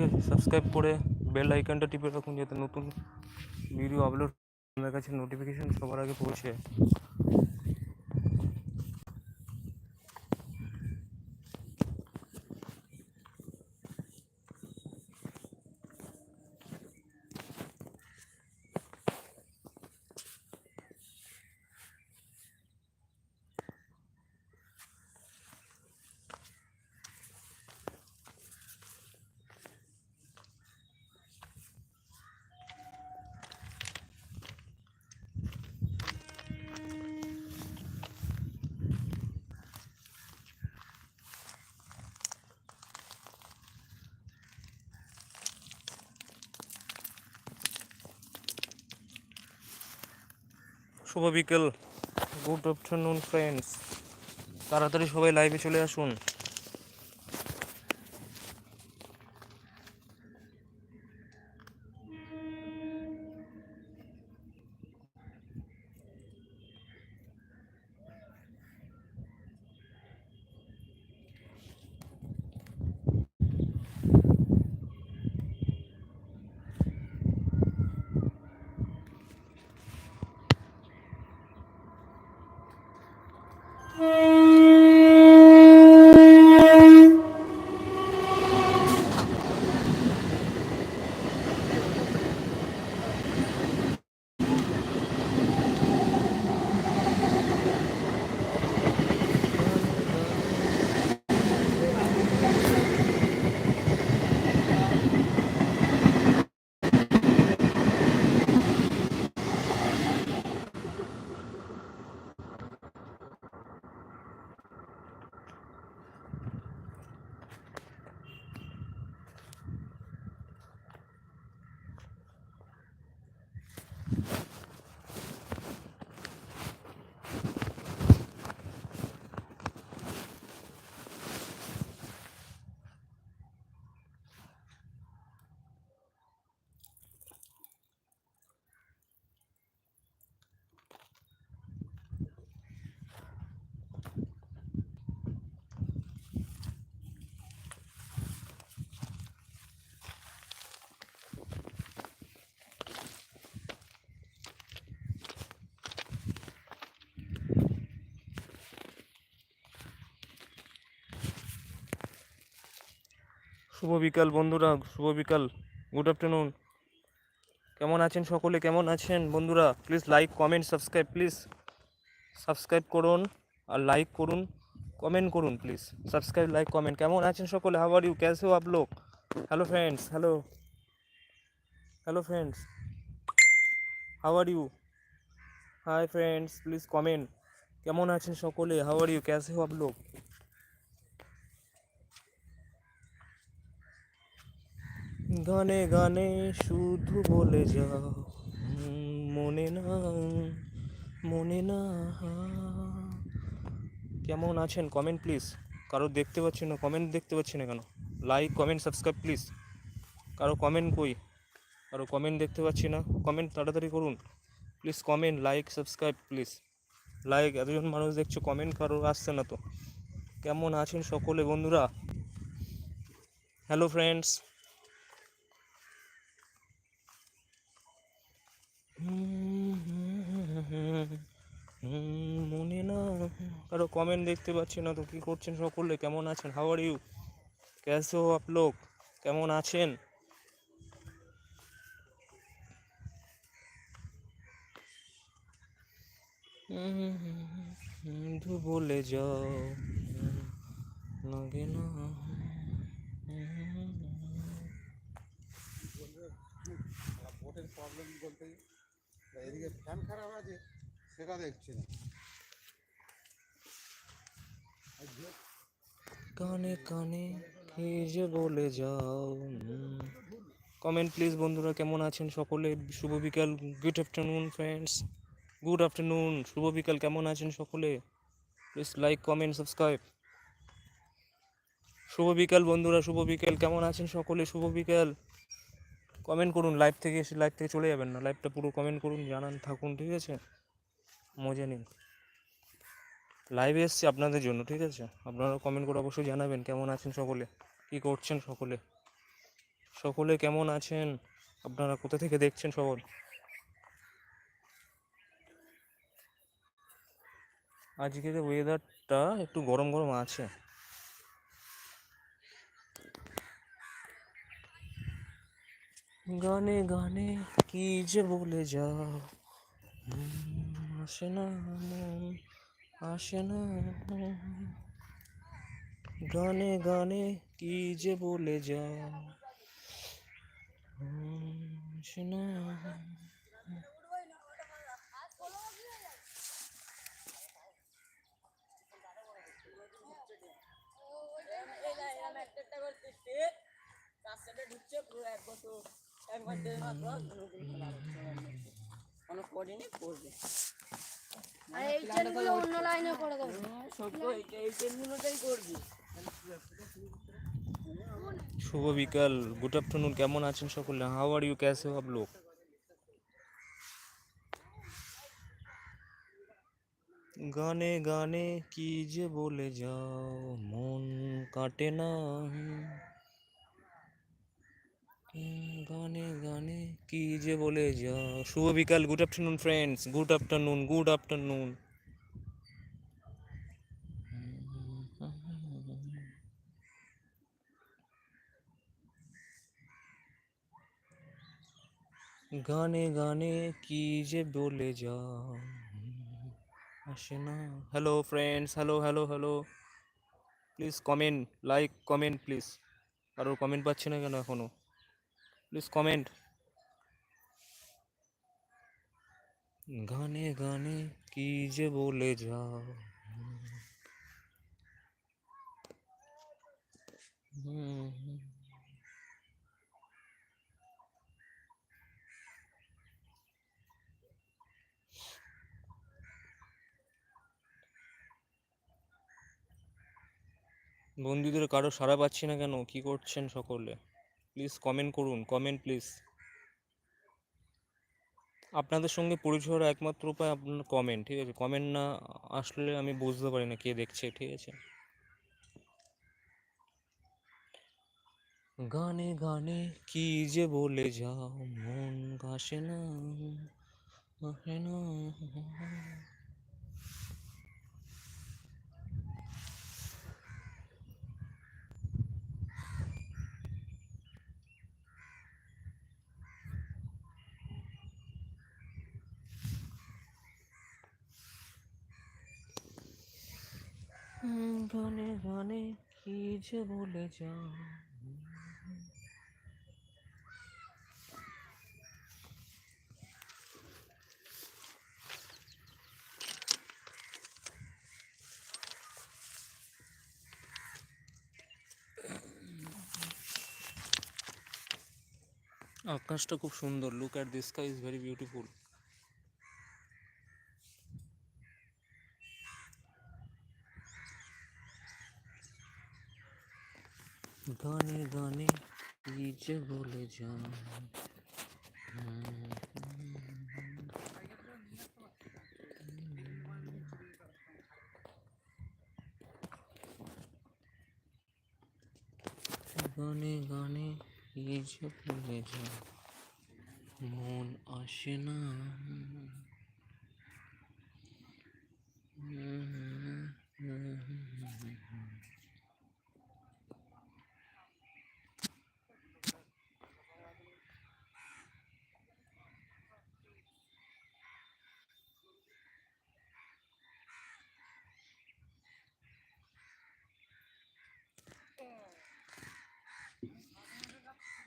ঠিক আছে সাবস্ক্রাইব করে বেল আইকনটা টিপে রাখুন, যাতে নতুন ভিডিও আপলোড আপনার কাছে নোটিফিকেশান সবার আগে পৌঁছে। শুভ বিকেল গুড আফটারনুন ফ্রেন্ডস তাড়াতাড়ি সবাই লাইভে চলে আসুন। শুভ বিকাল বন্ধুরা, শুভ বিকাল। গুড আফটারনুন কেমন আছেন সকলে? কেমন আছেন বন্ধুরা? Please like comment subscribe please subscribe করুন আর লাইক করুন কমেন্ট করুন প্লিজ সাবস্ক্রাইব লাইক কমেন্ট কেমন আছেন সকলে? হাউ আর ইউ ক্যাশ আপ আপলোক hello friends hello hello friends how are you hi friends please comment কেমন আছেন সকলে? হাউ আর ইউ ক্যাশ আপ আপলোক গানে গানে শুধু বলে যাও। মনে না মনে না। কেমন আছেন? কমেন্ট প্লিজ কারও দেখতে পাচ্ছি না কমেন্ট দেখতে পাচ্ছি না কেন? লাইক কমেন্ট সাবস্ক্রাইব প্লিজ কারও কমেন্ট কই? কারও কমেন্ট দেখতে পাচ্ছি না। কমেন্ট তাড়াতাড়ি করুন। Please comment like subscribe please like এতজন মানুষ দেখছ কমেন্ট কারও আসছে না তো। কেমন আছেন সকলে বন্ধুরা? হ্যালো ফ্রেন্ডস মনে না কারও কমেন্ট দেখতে পাচ্ছি না তো কী করছেন সকলে কেমন আছেন হাও আর ইউ ক্যাসো আপ লোক কেমন আছেন বলে যাও এদিকে ফ্যান খারাপ আছে, সেটা দেখছি না। কানে কানে কি যে বলে যাও কমেন্ট প্লিজ বন্ধুরা, কেমন আছেন সকলে? শুভ বিকাল good afternoon friends good afternoon শুভ বিকাল, কেমন আছেন সকলে? প্লিজ লাইক কমেন্ট সাবস্ক্রাইব শুভ বিকাল বন্ধুরা, শুভ বিকাল, কেমন আছেন সকলে? শুভ বিকাল। কমেন্ট করুন লাইভ থেকে এসে লাইভ থেকে চলে যাবেন না। লাইভটা পুরো কমেন্ট করুন, জানান, থাকুন, ঠিক আছে? মজা নিন। লাইভে এসছি আপনাদের জন্য, ঠিক আছে? আপনারা কমেন্ট করে অবশ্যই জানাবেন, কেমন আছেন সকলে? কী করছেন সকলে? সকলে কেমন আছেন? আপনারা কোথা থেকে দেখছেন সকল? আজকের ওয়েদারটা একটু গরম গরম আছে। গানে গানে কি যে বলে যাও আসে না মন আসে না মন। গানে গানে কি যে বলে যাও হুম, আসে না শুভ বিকাল। গুড আফটারনুন কেমন আছেন সকলে? হাউ আর ইউ ক্যাশে হব লোক? গানে গানে কি যে বলে যাও মন কাটে না। গানে গানে, কি যে বলে যা। শুভ বিকাল good afternoon friends good afternoon good afternoon গানে গানে, কি যে বলে যাও আসে না। Hello friends hello hello hello please comment like comment please কারোর কমেন্ট পাচ্ছি না কেন এখনও? Please comment. গানে গানে কি যে বলে যাও। হুম বন্ধুদের কারও সাড়া পাচ্ছি না কেন? কি করছেন সকলে? প্লিজ কমেন্ট করুন কমেন্ট প্লিজ আপনাদের সঙ্গে পরিচয় হওয়ার একমাত্র উপায় আপনার কমেন্ট ঠিক আছে? কমেন্ট না আসলে আমি বুঝতে পারি না কে দেখছে, ঠিক আছে? গানে গানে কি যে বলে যাও, মন আসে না না। গানে গানে কি যে বলে যাও আকাশটা খুব সুন্দর। Look at this sky is very beautiful গানে গানে কি যে বলে যাও। গানে গানে কি যে বলে যাও। মন আসে না।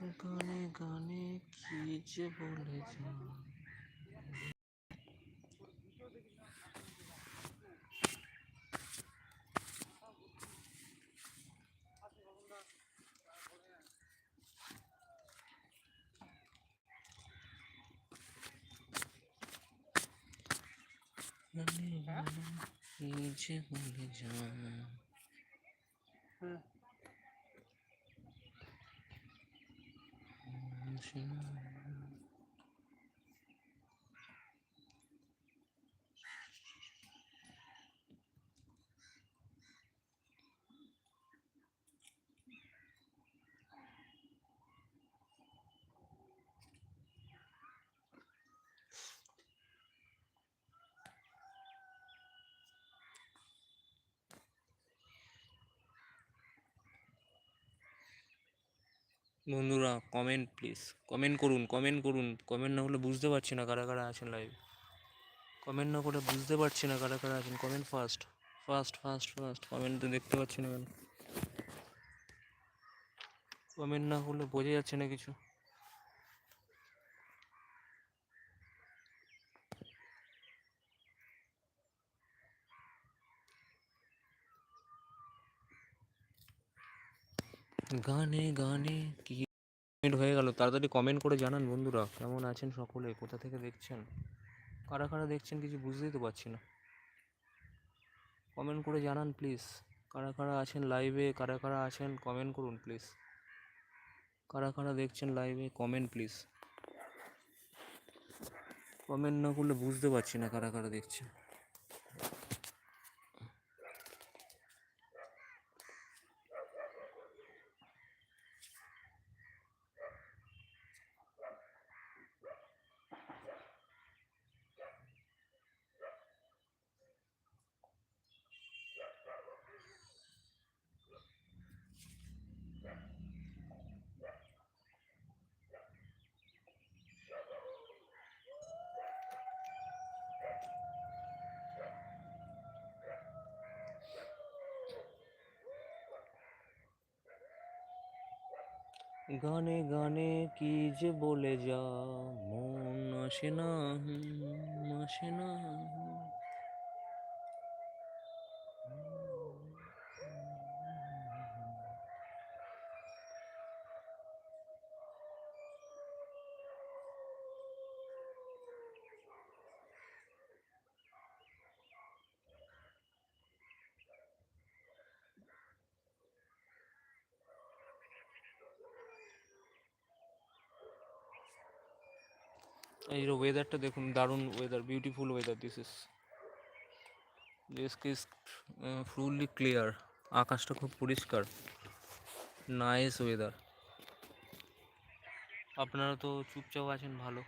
গানে গানে কি যে বলে গানে কি যে বলে যাও আসে না বন্ধুরা কমেন্ট প্লিজ কমেন্ট করুন কমেন্ট করুন। কমেন্ট না হলে বুঝতে পারছি না কারা কারা আছেন লাইভ কমেন্ট না করে বুঝতে পারছি না কারা কারা আছেন। Comment first first first first comment তো দেখতে পাচ্ছি না কেন? কমেন্ট না হলে বোঝা যাচ্ছে না কিছু। গানে গানে কি হয়ে গেল? তাড়াতাড়ি কমেন্ট করে জানান বন্ধুরা। কেমন আছেন সকলে? কোথা থেকে দেখছেন? কারা কারা দেখছেন কিছু বুঝতেই তো পারছি না। কমেন্ট করে জানান প্লিজ কারা কারা আছেন লাইভে কারা কারা আছেন কমেন্ট করুন প্লিজ কারা কারা দেখছেন লাইভে কমেন্ট প্লিজ কমেন্ট না করলে বুঝতে পারছি না কারা কারা দেখছেন। গানে গানে কি যে বলে যা মন আসে না আসে না। এই ওয়েদারটা দেখুন, দারুণ weather beautiful weather this is this fully clear আকাশটা খুব পরিষ্কার। নাইস ওয়েদার আপনারা তো চুপচাপ আছেন, ভালো।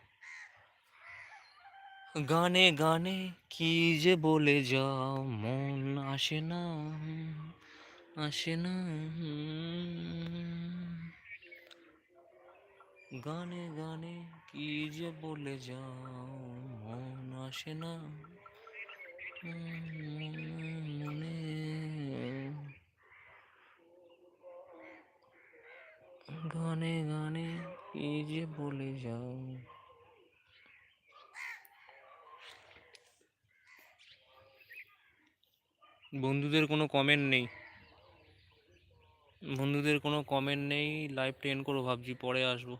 গানে গানে কি যে বলে যাও, মন আসে না আসে না হুম। গানে গানে কি যে বলে যাও, মন আসে না। মনে গানে গানে কি যে বলে যাও। বন্ধুদের কোনো কমেন্ট নেই। বন্ধুদের কোনো কমেন্ট নেই। লাইভ টেন করো ভাবছি, পরে আসব।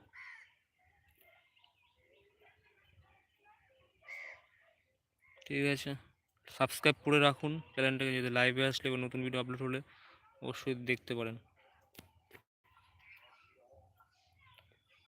ঠিক আছে। সাবস্ক্রাইব করে রাখুন। চ্যানেলটাকে যদি লাইভে আসলে বা নতুন ভিডিও আপলোড হলে অবশ্যই দেখতে পারেন।